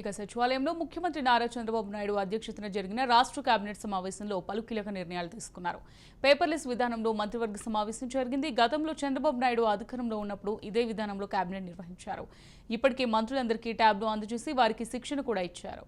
ఇక సచివాలయంలో ముఖ్యమంత్రి నారా చంద్రబాబు నాయుడు అధ్యక్షతన జరిగిన రాష్ట్ర కేబినెట్ సమావేశంలో పలు కీలక నిర్ణయాలు తీసుకున్నారు. పేపర్లెస్ విధానంలో మంత్రివర్గ సమావేశం జరిగింది. గతంలో చంద్రబాబు నాయుడు అధికారంలో ఉన్నప్పుడు ఇదే విధానంలో కేబినెట్ నిర్వహించారు. ఇప్పటికే మంత్రులందరికీ ట్యాబ్లు అందజేసి వారికి శిక్షణ కూడా ఇచ్చారు.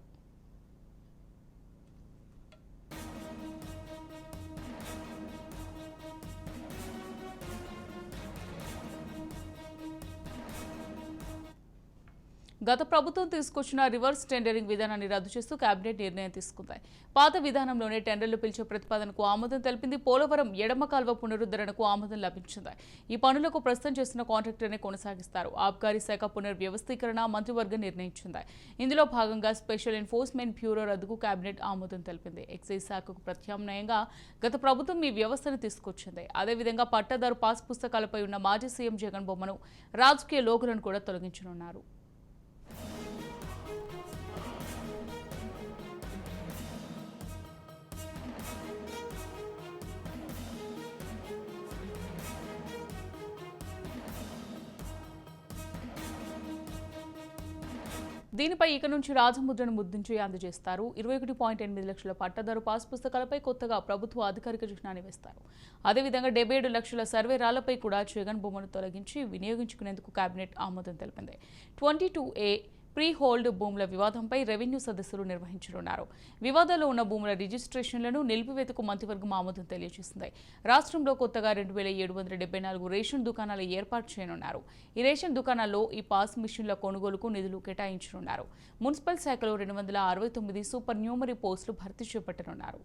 గత ప్రభుత్వం తీసుకొచ్చిన రివర్స్ టెండరింగ్ విధానాన్ని రద్దు చేస్తూ కేబినెట్ నిర్ణయం తీసుకుంది. పాత విధానంలోనే టెండర్లు పిలిచే ప్రతిపాదనకు ఆమోదం తెలిపింది. పోలవరం ఎడమ కాల్వ పునరుద్ధరణకు ఆమోదం లభించింది. ఈ పనులకు ప్రస్తుతం చేస్తున్న కాంట్రాక్టర్నే కొనసాగిస్తారు. ఆబ్కారీ శాఖ పునర్వ్యవస్థీకరణ మంత్రివర్గం నిర్ణయించింది. ఇందులో భాగంగా స్పెషల్ ఎన్ఫోర్స్మెంట్ బ్యూరో రద్దుకు కేబినెట్ ఆమోదం తెలిపింది. ఎక్సైజ్ శాఖకు ప్రత్యామ్నాయంగా గత ప్రభుత్వం ఈ వ్యవస్థను తీసుకొచ్చింది. అదేవిధంగా పట్టాదారు పాస్ పుస్తకాలపై ఉన్న మాజీ సీఎం జగన్ బొమ్మను రాజకీయ లోకులను కూడా తొలగించనున్నారు. దీనిపై ఇక నుంచి రాజముద్రను ముద్రించి అందజేస్తారు. ఇరవై ఒకటి పాయింట్ ఎనిమిది లక్షల పట్టదారు పాస్ పుస్తకాలపై కొత్తగా ప్రభుత్వ అధికారిక చిహ్నాన్ని వేస్తారు. అదేవిధంగా డెబ్బై ఏడు లక్షల సర్వే రాళ్ళపై కూడా జగన్ బొమ్మను తొలగించి వినియోగించుకునేందుకు కేబినెట్ ఆమోదం తెలిపింది. Twenty two A freehold భూముల వివాదంపై రెవెన్యూ సదస్సులు నిర్వహించనున్నారు. వివాదాల్లో ఉన్న భూముల రిజిస్ట్రేషన్లను నిలిపివేతకు మంత్రివర్గం ఆమోదం తెలియజేసింది. రాష్ట్రంలో కొత్తగా రెండు వేల ఏడు వందల డెబ్బై నాలుగు రేషన్ దుకాణాలు ఏర్పాటు చేయనున్నారు. ఈ రేషన్ దుకాణాల్లో ఈ పాస్ మిషన్ల కొనుగోలుకు నిధులు కేటాయించనున్నారు. మున్సిపల్ శాఖలో రెండు వందల అరవై తొమ్మిది సూపర్ న్యూమరీ పోస్టులు భర్తీ చేపట్టనున్నారు.